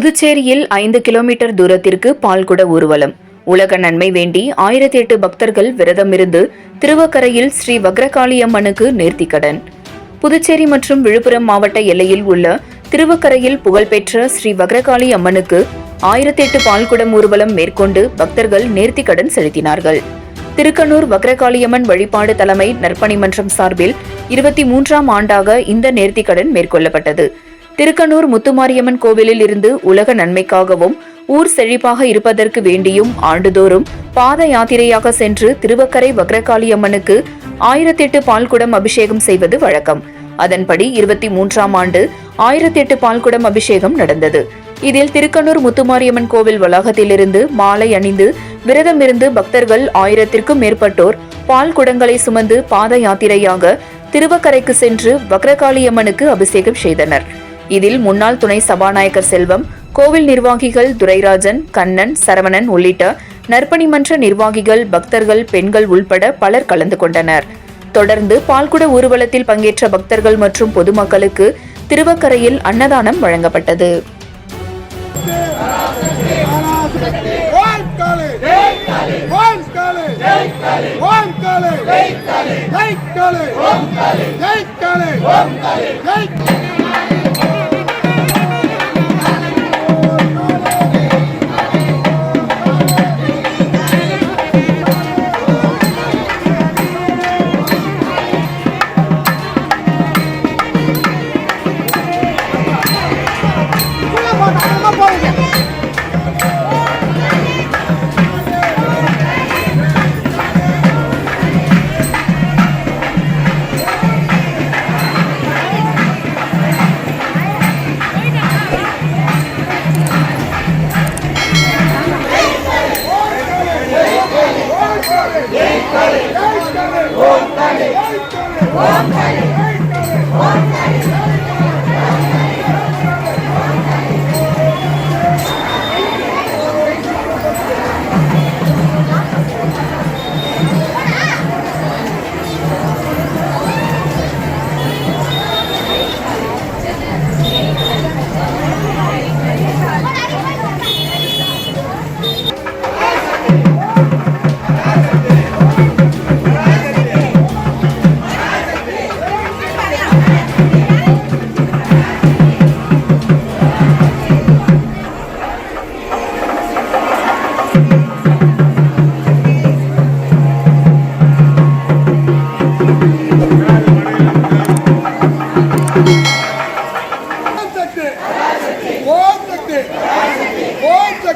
புதுச்சேரியில் ஐந்து கிலோமீட்டர் தூரத்திற்கு பால்குட ஊர்வலம். உலக நன்மை வேண்டி ஆயிரத்தி எட்டு பக்தர்கள் விரதமிருந்து திருவக்கரையில் ஸ்ரீ வக்ரகாளியம்மனுக்கு நேர்த்திக்கடன். புதுச்சேரி மற்றும் விழுப்புரம் மாவட்ட எல்லையில் உள்ள திருவக்கரையில் புகழ்பெற்ற ஸ்ரீ வக்ரகாளி அம்மனுக்கு ஆயிரத்தி எட்டு பால்குடம் ஊர்வலம் மேற்கொண்டு பக்தர்கள் நேர்த்திக்கடன் செலுத்தினார்கள். திருக்கனூர் வக்ரகாளியம்மன் வழிபாடு தலைமை நற்பணி மன்றம் சார்பில் இருபத்தி மூன்றாம் ஆண்டாக இந்த நேர்த்திக்கடன் மேற்கொள்ளப்பட்டது. திருக்கனூர் முத்துமாரியம்மன் கோவிலில் இருந்து உலக நன்மைக்காகவும் ஊர் செழிப்பாக இருப்பதற்கு வேண்டியும் ஆண்டுதோறும் பாத யாத்திரையாக சென்று திருவக்கரை வக்ரகாளியம்மனுக்கு ஆயிரத்தெட்டு பால்குடம் அபிஷேகம் செய்வது வழக்கம். அதன்படி இருபத்தி மூன்றாம் ஆண்டு ஆயிரத்தெட்டு பால்குடம் அபிஷேகம் நடந்தது. இதில் திருக்கனூர் முத்துமாரியம்மன் கோவில் வளாகத்திலிருந்து மாலை அணிந்து விரதமிருந்து பக்தர்கள் ஆயிரத்திற்கும் மேற்பட்டோர் பால் குடங்களை சுமந்து பாத யாத்திரையாக திருவக்கரைக்கு சென்று வக்ரகாளியம்மனுக்கு அபிஷேகம் செய்தனர். இதில் முன்னாள் துணை சபாநாயகர் செல்வம் கோவில் நிர்வாகிகள் துரைராஜன் கண்ணன் சரவணன் உள்ளிட்ட நற்பணி மன்ற நிர்வாகிகள் பக்தர்கள் பெண்கள் உள்பட பலர் கலந்து கொண்டனர் தொடர்ந்து பால்குட ஊர்வலத்தில் பங்கேற்ற பக்தர்கள் மற்றும் பொதுமக்களுக்கு திருவக்கரையில் அன்னதானம் வழங்கப்பட்டது One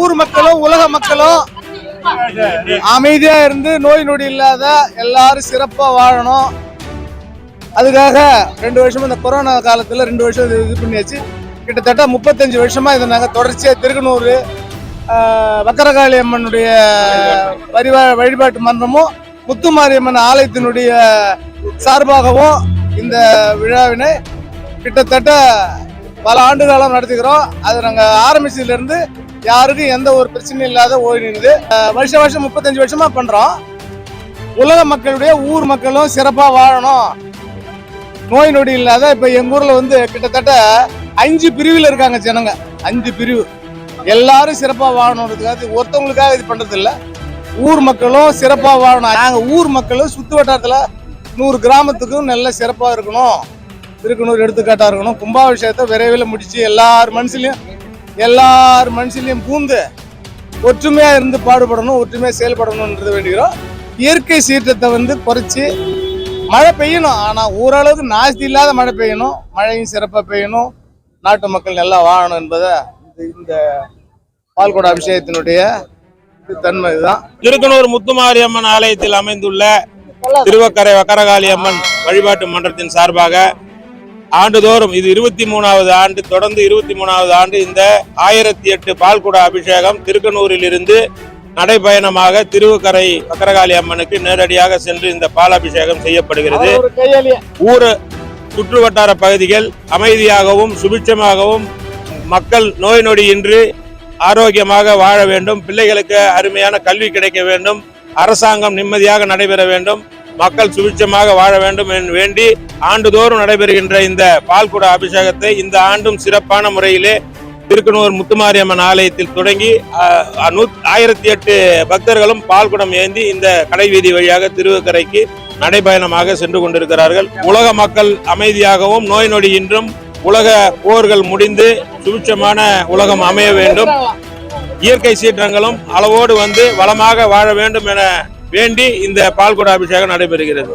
ஊர் மக்களும் உலக மக்களும் அமைதியா இருந்து நோய் நொடி இல்லாத எல்லாரும் சிறப்பா வாழணும். அதுக்காக ரெண்டு வருஷம் இந்த கொரோனா காலத்தில் ரெண்டு வருஷம் இது இது பண்ணியாச்சு. கிட்டத்தட்ட முப்பத்தஞ்சு வருஷமாக இதை நாங்கள் தொடர்ச்சியாக திருக்கனூர் வக்கரகாளி அம்மனுடைய வரிவா வழிபாட்டு மன்றமும் முத்துமாரியம்மன் ஆலயத்தினுடைய சார்பாகவும் இந்த விழாவினை கிட்டத்தட்ட பல ஆண்டு காலம் நடத்துகிறோம். அது நாங்கள் ஆரம்பிச்சதுலேருந்து யாருக்கும் எந்த ஒரு பிரச்சனையும் இல்லாத ஓடினுது வருஷம் வருஷம் முப்பத்தஞ்சு வருஷமாக பண்ணுறோம் உலக மக்களுடைய ஊர் மக்களும் சிறப்பாக வாழணும். நோய் நொடி இல்லாத இப்போ எங்க ஊர்ல வந்து கிட்டத்தட்ட அஞ்சு பிரிவில் இருக்காங்க ஜனங்க. அஞ்சு பிரிவு. எல்லாரும் சிறப்பாக வாழணுன்றதுக்காக ஒருத்தவங்களுக்காக இது பண்றது ஊர் மக்களும் சிறப்பாக வாழணும். நாங்கள் ஊர் மக்களும் சுத்து வட்டாரத்தில் நூறு கிராமத்துக்கும் நல்ல சிறப்பாக இருக்கணும். திருக்கனூர் எடுத்துக்காட்டாக இருக்கணும். கும்பாபிஷேகத்தை விரைவில் முடிச்சு எல்லார் மனசுலையும் எல்லார் மனசுலையும் பூந்து ஒற்றுமையாக இருந்து பாடுபடணும் ஒற்றுமையாக செயல்படணுன்றது வேண்டுகிறோம். இயற்கை சீற்றத்தை வந்து குறைச்சி மழை பெய்யணும். ஆனா ஓரளவுக்கு நாஸ்தி இல்லாத மழை பெய்யணும். மழையும் சிறப்பா பெய்யணும். நாட்டு மக்கள் நல்லா வாழணும் என்பதை இந்த- பால்கோட அபிஷேகத்தினுடைய தன்மை இதுதான். திருக்கனூர் முத்துமாரியம்மன் ஆலயத்தில் அமைந்துள்ள திருவக்கரை வக்கரகாளி அம்மன் வழிபாட்டு மன்றத்தின் சார்பாக ஆண்டுதோறும் இது இருபத்தி மூணாவது ஆண்டு தொடர்ந்து இருபத்தி மூணாவது ஆண்டு இந்த ஆயிரத்தி எட்டு பால்குட அபிஷேகம் திருக்கனூரில் இருந்து நடைபயணமாக திருவக்கரை வக்கரகாளி அம்மனுக்கு நேரடியாக சென்று இந்த பால் அபிஷேகம் செய்யப்படுகிறது ஊர் சுற்று வட்டார பகுதிகள் அமைதியாகவும் சுபிட்சமாகவும் மக்கள் நோய் நொடியின்றி ஆரோக்கியமாக வாழ வேண்டும். பிள்ளைகளுக்கு அருமையான கல்வி கிடைக்க வேண்டும். அரசாங்கம் நிம்மதியாக நடைபெற வேண்டும். மக்கள் சுபிட்சமாக வாழ வேண்டும் என்று வேண்டி ஆண்டுதோறும் நடைபெறுகின்ற இந்த பால்குட அபிஷேகத்தை இந்த ஆண்டும் சிறப்பான முறையிலே திருக்கனூர் முத்துமாரியம்மன் ஆலயத்தில் தொடங்கி நூத்- ஆயிரத்தி எட்டு பக்தர்களும் பால்குடம் ஏந்தி இந்த கடைவீதி வழியாக திருவக்கரைக்கு நடைபயணமாக சென்று கொண்டிருக்கிறார்கள். உலக மக்கள் அமைதியாகவும் நோய் நொடியின்றும் உலக போர்கள் முடிந்து சுபிட்சமான உலகம் அமைய வேண்டும். இயற்கை சீற்றங்களும் அளவோடு வந்து வளமாக வாழ வேண்டும் என வேண்டி இந்த பால்குட அபிஷேகம் நடைபெறுகிறது.